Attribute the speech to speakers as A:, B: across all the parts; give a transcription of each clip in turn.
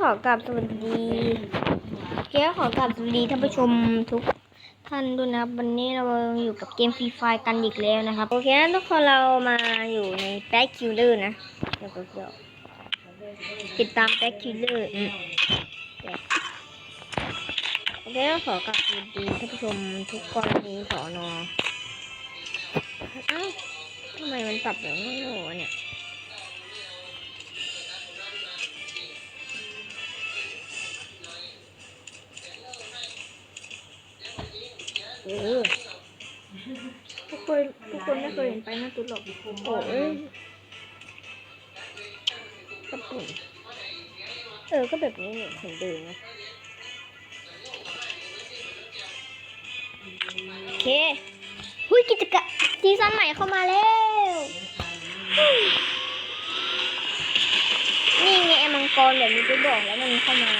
A: ขอกราบสวัสดีโอเคขอกราบสวัสดีท่านผู้ชมทุกท่านด้วยนะครับ วันนี้เราอยู่กับเกมฟรีไฟกันอีกแล้วนะครับ โอเคทุกคนเรามาอยู่ในแบ็คคิวเลอร์นะเดี๋ยวเดี๋ยวติดตามแบ็คคิวเลอร์โอเคขอกราบสวัสดีท่านผู้ชมทุกคนในสอนอเอ้าทำไมมันปรับอย่างนี้เนี่ย โอ้ทุกคนทุกคนไม่เคยเห็นไปหน้าตุ๊ดหรอกโอ้ยกระปุ่นเออ ก็แบบนี้เนี่ยเหมือนเดิมนะโอเคหุ้ยกิจกรรมซีซั่นใหม่เข้ามาแล้ว นี่ไงมังกรแบบนี้ไปบอกแล้วมันเข้ามา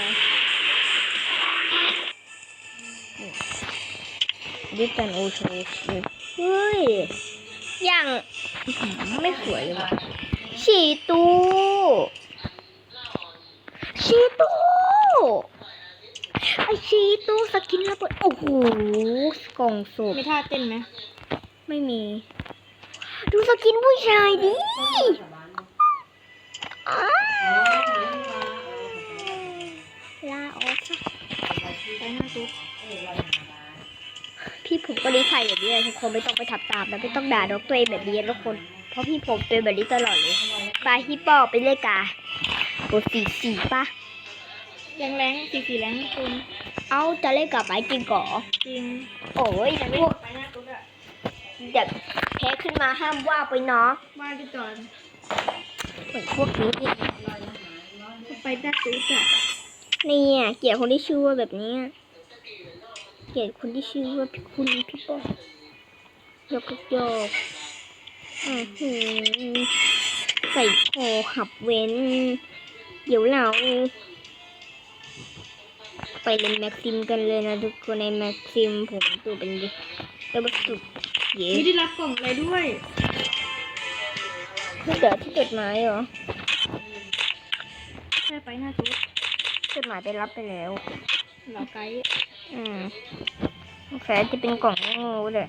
A: ดิจันโอโชเฮ้ย อย่างอื้อหือไม่สวยเลยว่ะชีตูชีตูไอชีตูสกินระเบิดโอ้โหกล่องศพ
B: มีท่าเต้นไหม
A: ไม่มี ดูสกินผู้ชายดิอ้าวลาออกซะ
B: ไปหน้าตุ๊ก
A: พี่ผมก็ดีใส่แบบนี้เลยทุกคนไม่ต้องไปทับตามแล้วไม่ต้องด่าดอกตัวเองแบบนี้ทุกคน เพราะพี่ผมเป็นแบบนี้ตลอดเลยปลาฮิปโปไปเลยกาโอ้สี่สี่ปะ
B: แรงแรงสีสีแรงคุณ
A: เอาจะเล่นกับไม้จริงก่อ
B: จริง
A: โอ้ยพวก
B: ไปหน้าตุ๊กอะ
A: เด็กแพ้ขึ้นมาห้ามว่าไปเนาะ
B: ว่าพี่จอน
A: เหมือนพวกนี้อีก
B: ไปหน้าตุ๊กอะ
A: เนี่ยเกลียดคนที่ชื่อว่าแบบนี้อะเกลียดคนที่ชื่อว่าพี่คุณพี่โป้ยกโยกอือหือใส่คอขับเว้น เดี๋ยวเรา ไปเล่นแม็กซิมกันเลยนะทุกคนในแม็กซิมผมตัวเป็นดิตัวเป็นสุดเย้
B: นี่ได้รับกล่องอะไรด้วย
A: ไม่เจอที่จดหมายเหรอ
B: แค่ไปหน้าตุ๊ก
A: จดหมายไปรับไปแล้ว
B: เหล่าไกด์
A: อืมสงสัยจะเป็นกล่องงูเลย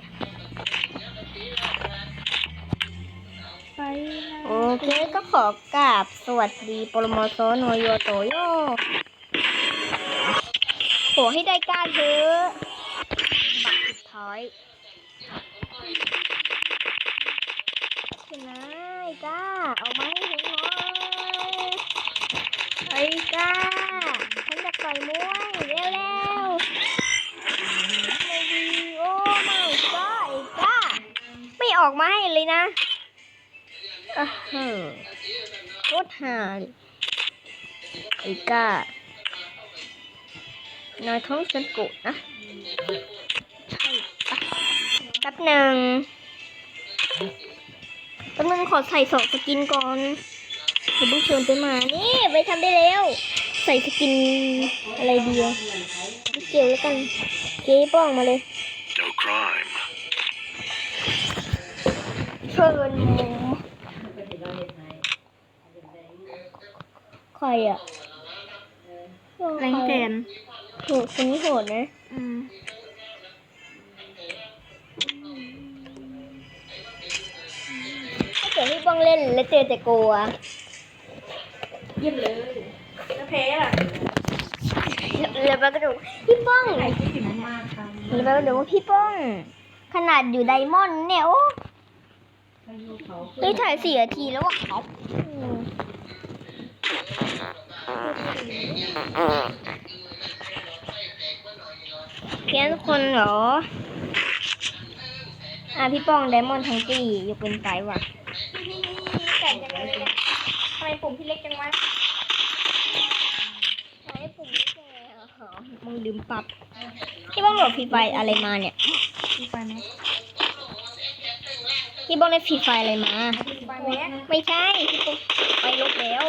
B: ไปหน้า
A: โอเคก็ขอกราบสวัสดีปรโมโซโนโยโตโยโหให้ได้กล้าเถอะบัตรสุดท้ายชนะไอ้ก้า เอามาให้เห็นหน่อยไอ้ก้าฉันจะต่อยมวยเร็วเร็วๆไม่ดีโอ้ไม่ก้าไอ้ก้า ไม่ ออกมาให้เลยนะอะเฮ้อโคตรหาเลยไอ้ก้านายท้องฉันโกรธนะใช่ปะแป๊บหนึ่งแป๊บหนึงขอใส่สองสกินก่อนเดี๋ยวเพิ่งเชิญไปมา นี่ไปทำได้แล้ว ใส่สกินอะไรดีอะไม่เกี่ยวแล้วกัน เจ๊ป้องมาเลย
C: No crime.
A: เชิญหมูใครอะ
B: แรงแกน
A: โหดคนนี้โหดนะ
B: อืม
A: ถ้าเกิดพี่ป้องเล่นแล้วเจอแต่โกอะ
B: เยี่ยมเลยแล้วแพ้ล่ะ
A: แล้วมันก็ดูพี่ป้อง
B: ใครคิดถึงมากค่ะ
A: แล้วมันก็ดูว่าพี่ป้อง ขนาดอยู่ไดมอนด์เนี่ยโอ้ เฮ้ยถ่ายสี่นาทีแล้วอะครับอืมเพียงทุกคนเหรอ อะพี่ป้องไดมอนด์ทั้งตียกเป็นไกว่ะไก่จังเลยเนี่ยทำไมปุ่มพี่เล็กจังวะทำไมปุ่มเล็กจังเลยอ๋อมึงลืมปรับ พี่ป้องโหลดฟรีไฟอะไรมาเนี่ย
B: พี่ไปไหม
A: พี่ป้องได้ฟรีไฟอะไรมา
B: ไปไหม
A: ไม่ใช่พี่ป้องไปลบแล้ว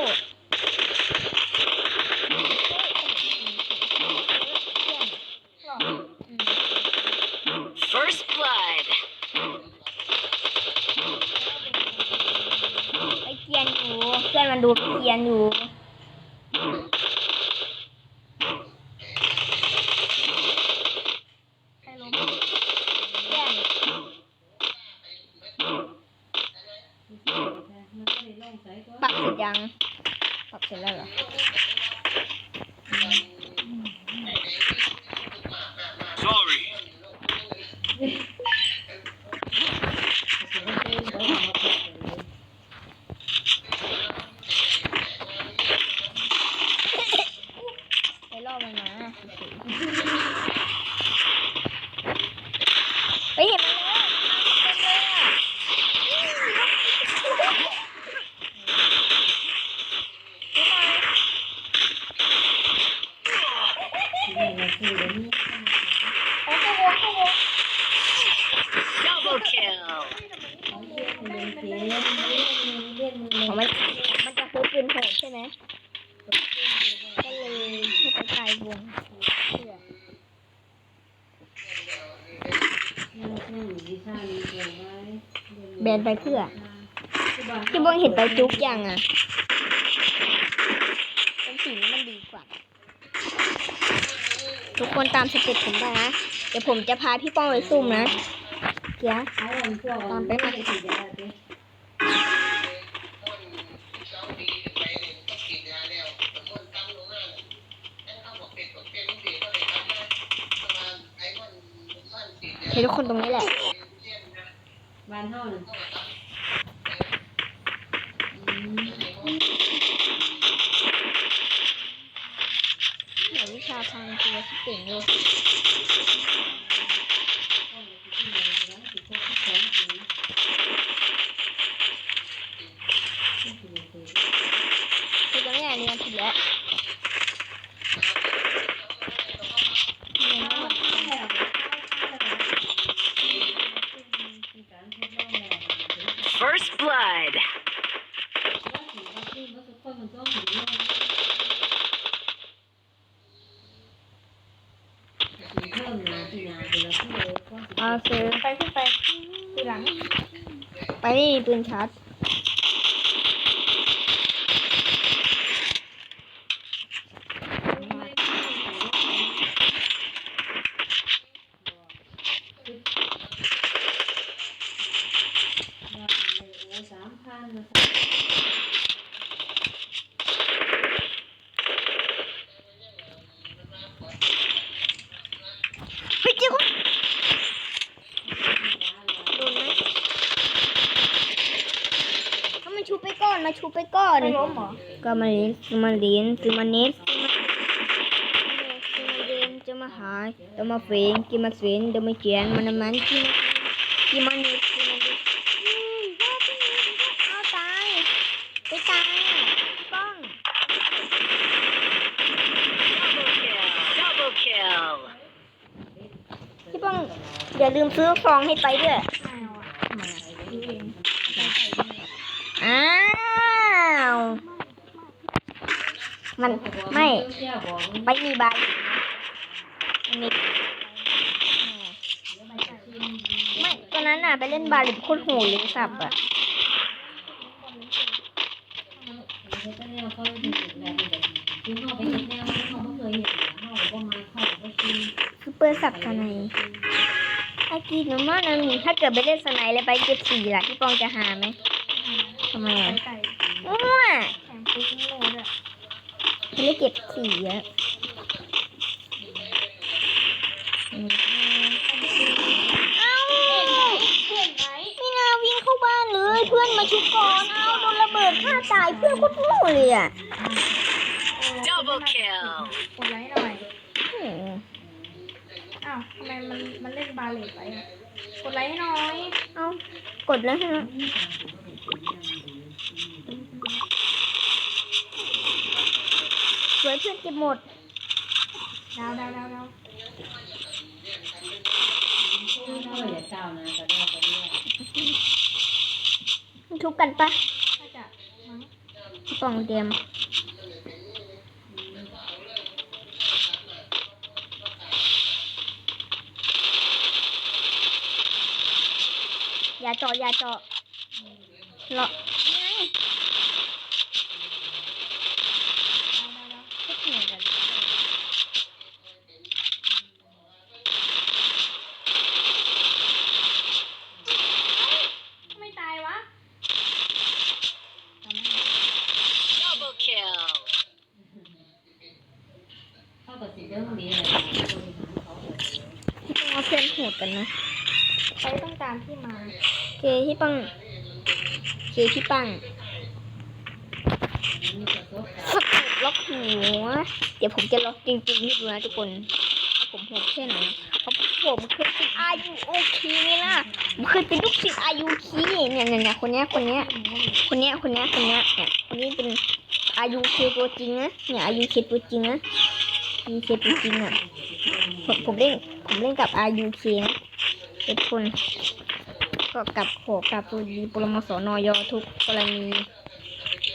D: First blood.
A: ไปเกียนอยู่ เพื่อนมันดูเกียนอยู่ ยังปรับเสร็จแล้วเหรอ
C: Sorry.
A: ไปล่อมันมาไปเห็นมันแล้วมันเต็มเลยอะดูหน่อย เอาตัววงตัววง
C: Double kill.
A: ของมันมันจะซื้อปืนโหดใช่ไหมก็เลยให้ไปตายวงเพื่อแบนไปเพื่อที่บองเห็นไปจุกยังอะเป็นสีนี้มันดีกว่า ทุกคนตามสเต็ปผมได้นะ เดี๋ยวผมจะพาพี่ป้องไปซุ่มนะเดี๋ยวตามไปมา ทุกคนตรงนี้แหละ
B: บ้านเฮาน่ะ
A: เหนือวิชาทางตัวที่เก่งเลยคือตรงนี้เรียนผิดแล้วเรียนไม่หมด
C: First blood.
A: เอาซื้อไปขึ้นไปทีหลัง ไปนี่มีปืนชาร์จเฮ้ยเจ้าคนโดนไหมก็มาชูไปก่อน มาชู ไปก่อน
B: ไม่ล้มเหรอ
A: ก็มาเรียนจะมาเรียนจะมาเน็ตจะมาเรียนจะมาหาจะมาเฟงจะมาเฟนจะมาเขียนมันมันที่มาที่มาเน็ตที่มาเน็ตเอาตายไปตายป้อง
C: Double kill.
A: พี่ป้องอย่าลืมซื้อฟองให้ไปด้วยอ้าว มันไม่ไปมีใบอันนี้ไม่ตอนนั้นน่ะไปเล่นบาลิบโคตรโหดเลยสับอะซูเปอร์สับสไนไอ้กีนมานันนี่ถ้าเกิดไปเล่นสไนแล้วไปเก็บสี่ล่ะพี่ปองจะหาไหมทำไมอะ อ้วไม่ได้เก็บสี่อะอืมเอ้าไม่น่าวิ่งเข้าบ้านเลย เพื่อนมาชุบก่อนเอาโดนระเบิดฆ่าตายเพื่อนโคตรโง่เลยอะ
C: Double kill.
B: กดไลค์หน่อย
A: อืม
B: อ้าวทำไมมันมันเล่นบาเลตไปอะกดไลค์ให้หน่อย
A: เอากดแล้วใช่ไหมสวย เพื่อนเก็บหมด
B: ดาวดาวดาวดาว
A: ทุบกันปะ
B: น่าจะมั้ง
A: พี่ปองเตรียมอย่าเจาะอย่าเจาะเลาะไง
B: ดาวดาวดาว
A: ทุกหัวกัน
B: ทำไมตายวะจำไม่ได้
A: พี่ปังเอาเพื่อนโหด กันนะ
B: ไปต้องการที่มา
A: โอเคพี่ปังโอเคพี่ปังสกดล็อกหัว เดี๋ยวผมจะล็อกจริงๆให้ดูนะทุกคนว่าผมโหดแค่ไหนเพราะผมเคยเป็นอายุโอเคไงล่ะผมเคยเป็นลูกศิษย์อายุคีเนี่ยเนี่ยเนี่ยคนเนี้ยคนเนี้ยคนเนี้ยคนเนี้ยคนเนี้ยเนี่ยคนนี้เป็นอายุเคตัวจริงนะเนี่ยอายุเคตัวจริงนะอายุเคตัวจริงอะผมผมเล่นผมเล่นกับอายุเค นะเป็นคนก็กับโขกับตัวดีปรมสนยทุกกรณี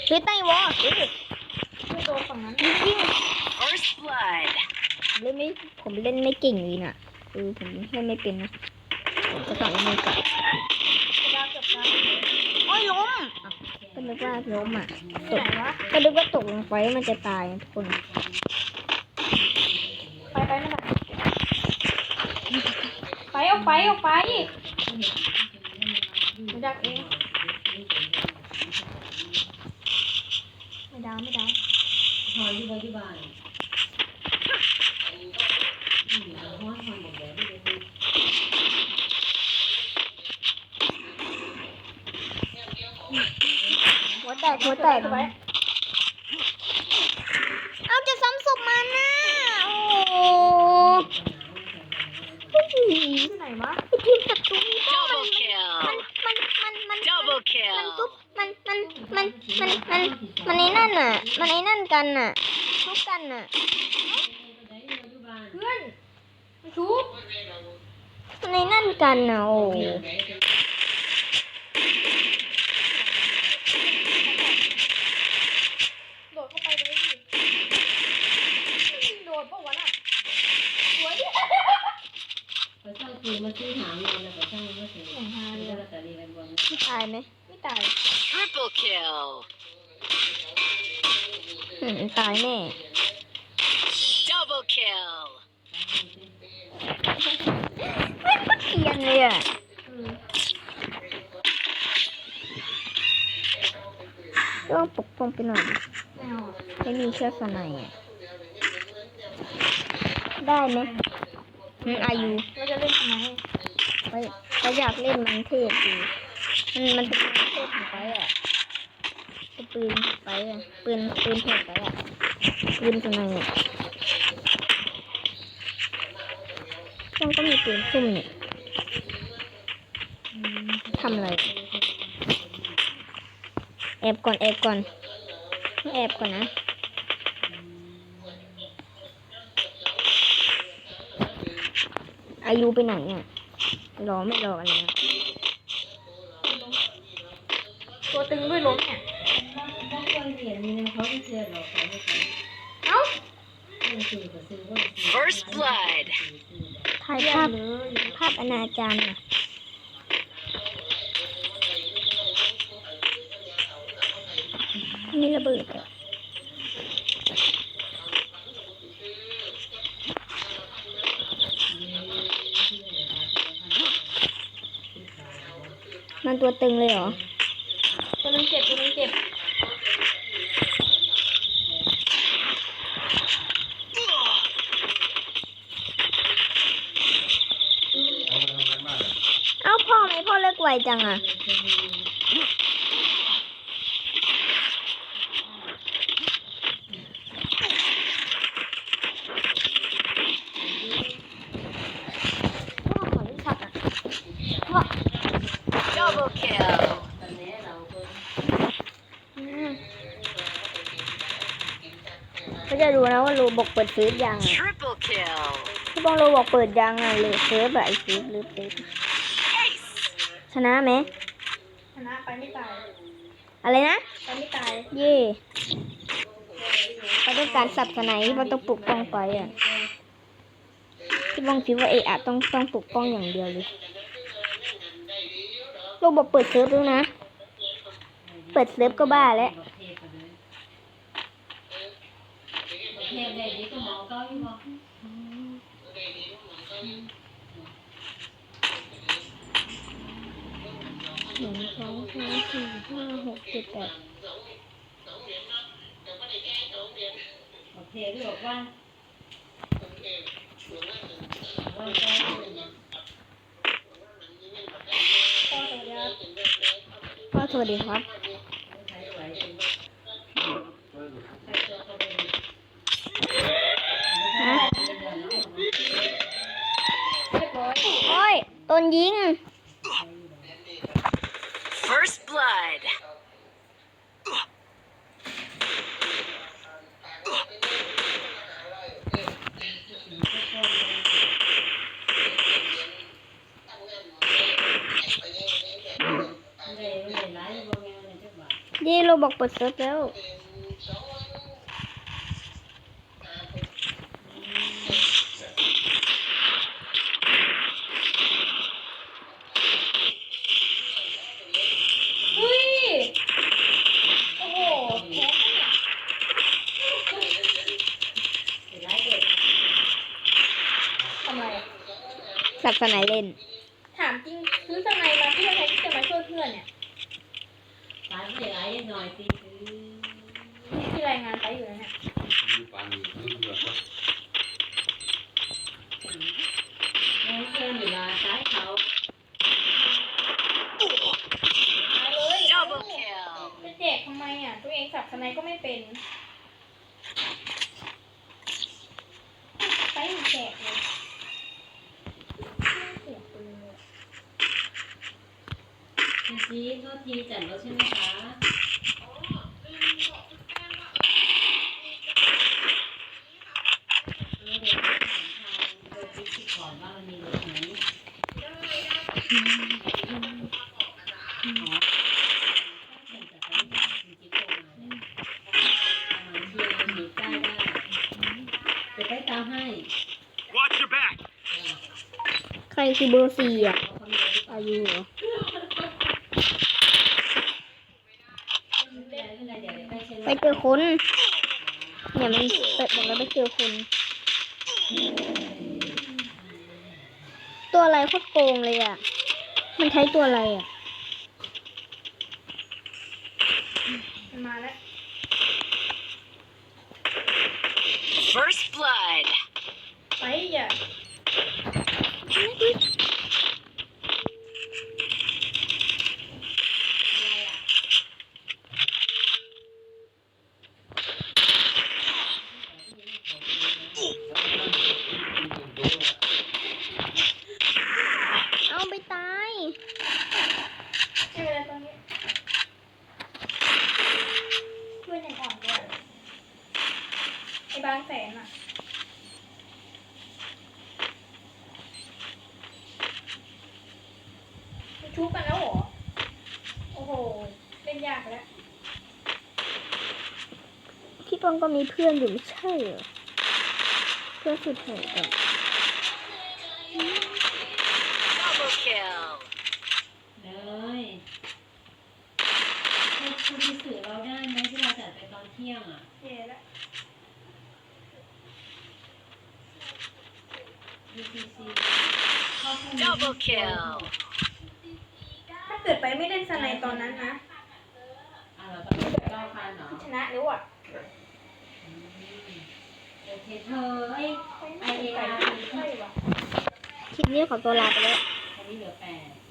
A: เฮ้ยไต้หวอเฮ้ย
B: ไม่โดนฝั่งนั้น
A: จริง
C: First blood.
A: ๆผมเล่นไม่ผมเล่นไม่เก่งเลยน่ะเออผมเล่นไม่เป็นนะผมก็ต้องเอามือกับ
B: เวลาเกือบตาย
A: โอ้ยล้มอะก็นึกว่าล้มอะ
B: ที่ไหนวะ
A: ก็นึกว่าตกลงไปมันจะตายทุกคน
B: ไปไปไม่ได้ไป ออกไปออกไปไม่ดักเองไม่ดาวไม่ดาว
A: หัวแตกหัวแตก
B: ไว้
A: เอาจะซ้ำศพมันนะโอ้โหไอ้ที
B: ที่ไหนวะ
A: มศัตรูนี่บ้ามัน
C: Double kill.
A: มันมันมัน
C: Double
A: มัน
C: kill.
A: ซุปมันมันมันมัน มันมันไอ้นั่นน่ะ มันไอ้นั่นกันน่ะทุกกันน่ะ
B: เพื่อนมาชุบ
A: มันไอ้นั่นกันน่ะโอ้
B: โดดเข้าไปเลยดิโดดปะวะน่ะสวยดิ
D: ไปสร้างคืนมาซื้อหางเลยแล้วก็สร้างมาซื้อ
B: อย่างฮาเลย
D: แล้ว
B: อะ
D: ก็ตะลีกันบน
A: ไม่ตายไหม
B: ไม่ตาย
C: Triple kill.
A: อืมตายแน่
C: Double kill.
A: ไม่ก็เกรียนเลยอะ
B: เออ
A: ต้องปกป้องไปหน่อยดิ
B: ไม่เอาอะ
A: ไม่มีเชือกสไนด์อะได้ไหมอืมอายุ
B: เราจะเล่นทำไม
A: ไปไปอยากเล่นมันเทพดีมันมันเป็นมันเทพของไปอะก็ ปืนไปอะปืนปืนเทพไปอะปืนสไนด์อะมันก็มีปืนซุ่มเนี่ยทำอะไรแอบก่อนแอบก่อนแอบก่อนนะอายุไปไหนอะรอไม่รออะไรนะ
B: ตัวตึงด้วยล้มเนี่ย
D: ถ้าคนเห็นนี่เขาจะเสียหรอกเขาไม่ใช่
B: เอ้า
D: ไม่ซื้อก็ซื้อว่า
C: First blood.
A: ถ่าย
B: เยี่ย
A: ภามพ
B: เลย
A: ภาพอนาจารน่ะนี่ระเบิดเหรอมันตัวตึงเลยเหรอ
B: ตัวนึงเจ็บตัวนึงเจ็บ
A: เอ้าพ่อไหมพ่อเลิกไว จังอะพ่อขอลูกชักอะพ่อ
C: Double kill.
A: อืมเขาจะดูนะว่ารูบอกเปิดซื้อยังอะ
C: Triple kill.
A: พี่บองรูบอกเปิดยังอะหรือเซิร์ฟอะไอซื้อหรือเซิร์ฟ ชนะไหม
B: ชนะไปไม่ตาย
A: อะไรนะ
B: ไปไม่ตาย
A: เย่เราต้องการสับสไนที่มันต้องปลุกป้องไปอะพี่บองคิดว่าเอะอะต้องต้องปลุกป้องอย่างเดียวเลยรูบอกเปิดเซิร์ฟด้วยนะ เปิดเซิร์ฟก็บ้าแล้ว
D: เทพได้ดีก็มองก็อยู่บอก
A: หนึ่งสองสามสี่ห้าหกเจ็ดแปด
D: เทพบอกว่าว่าแก้วเนี่ย
B: พ่อสวัสดีครับ
A: พ่อสวัสดีครับฮะโอ้ยต้นยิง
C: blood.
D: ไม่ได้ไม่ได้ร้ายบ่แม่ในจักบาท
A: เย่เราบอกเปิดเซิร์ฟแล้ว
B: เฮ้ย โอ้โหแพ้เนี่ย
D: เป็นร้ายเด็ก
B: ทำไม
A: สับสนายเล่น
B: ถามจริงซื้อสไนมาเพื่ออะไรที่จะมาช่วยเพื่อนเนี่ย
D: ร้ายไม่ได้ร้ายหน่อยสิคือ
B: ที่รายงานไปอยู่แล้วเนี่ย
D: แม่เพื่อนอยู่ลาซ้ายเขา
B: มาเลย
C: Double kill.
B: จะแจกทำไมอะ ตัวเองสับสไนก็ไม่เป็น ไปหาแจกเลยเสียปืนเลย
D: พี่ซีโทษทีจัดรถใช่ไหมคะเดี๋ยวถามทางโดยพิธีก่อนว่ามันมีรถไหมอ๋อตั้งแต่ตอนที่คุณจิ๊กโทรมาเนี่ยอ่าเชียร์หนีใต้ได้เดี๋ยวไปตามให้
E: Watch your back.
A: ใครคือเบอร์สี่อะอายุเหรอ
D: ไม่เป็นไรไม่เป็นไรเดี๋ยว ไปเช็ค
A: ไปเจอคนเนี่ยมันเปิดบอกแล้วไปเจอคนตัวอะไรโคตรโกงเลยอะ มันใช้ตัวอะไรอะ
B: มันมาแล้ว
C: First blood.
B: ไปอย่า
A: เอาไปตาย
B: ไม่เป็นไรตอนนี้เพื่อนยังอ่อนด้วยไอ้บางแสนอะ ชุบกันแล้วเหรอ โอ้โห เล่นยากแล้ว
A: พี่ปอง ก็มีเพื่อนอยู่ไม่ใช่เหรอ เพื่อนสุดโหดอะ
C: Double kill.
D: เลยให้คุณไปสื่อเราได้ไหมที่เราจัดไปตอนเที่ยงอะ
B: เย่แล้ว
D: UCC เข้าพรุ่งนี้
C: Double kill.
B: ถ้าเกิดไปไม่เล่นสไนตอนนั้นนะ
D: อ่าเราต้องไปเก้าพันเหรอ
B: ชนะแล้วอะ
D: อืมโอ เคเธอเอ้ย
B: ไอเออาร์ใช่ว่ะ
A: คลิปนี้ขอตัวลาไปแล้ว
D: อันนี้เหลือแปด